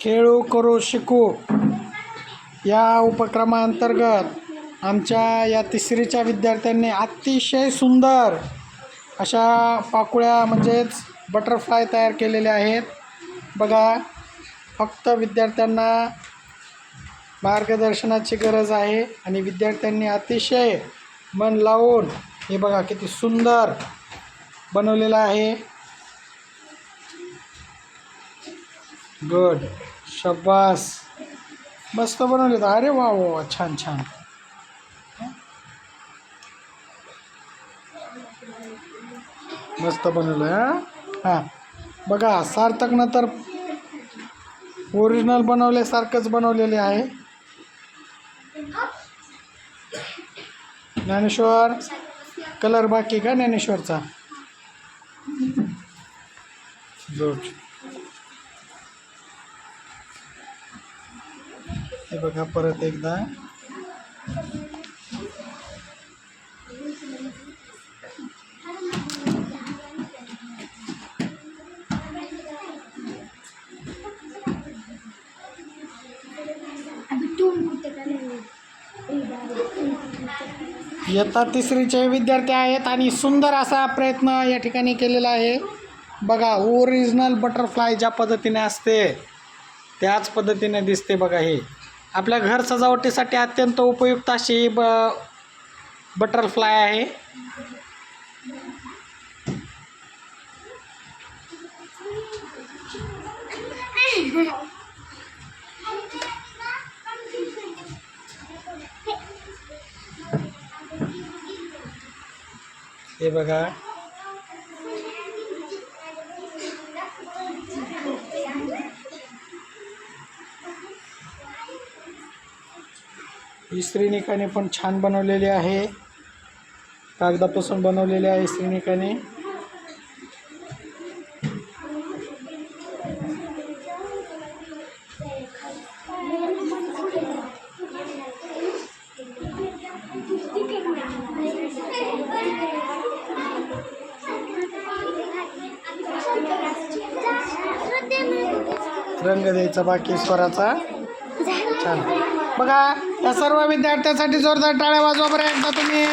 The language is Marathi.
खेळू करू शिकू या उपक्रमाअंतर्गत आमच्या या तिसरीच्या विद्यार्थ्यांनी अतिशय सुंदर अशा पाकुळ्या म्हणजेच बटरफ्लाय तयार केलेल्या आहेत. बघा फक्त विद्यार्थ्यांना मार्गदर्शनाची गरज आहे आणि विद्यार्थ्यांनी अतिशय मन लावून हे बघा किती सुंदर बनवलेलं आहे. गुड शब्बास मस्त बनवले अरे वा वा छान छान. मस्त बनवलं हां? हां. बघा सार्थकनं तर ओरिजिनल बनवल्यासारखंच बनवलेले आहे. ज्ञानेश्वर कलर बाकी का ज्ञानेश्वरचा? जोड हे बघा परत एकदा. इयत्ता तिसरीचे विद्यार्थी आहेत आणि सुंदर असा प्रयत्न या ठिकाणी केलेला आहे. बघा ओरिजिनल बटरफ्लाय ज्या पद्धतीने असते त्याच पद्धतीने दिसते बघा हे. आपल्या घर सजावटीसाठी अत्यंत उपयुक्त अशी ब बटरफ्लाय आहे. हे बघा. ही पण छान बनवलेली आहे. कागदापासून बनवलेले आहे इस्त्रीनिकाने रंग द्यायचा बाकी स्वराचा. छान. बघा या सर्व विद्यार्थ्यांसाठी जोरदार टाळ्या वाजवा बरं एकदा तुम्ही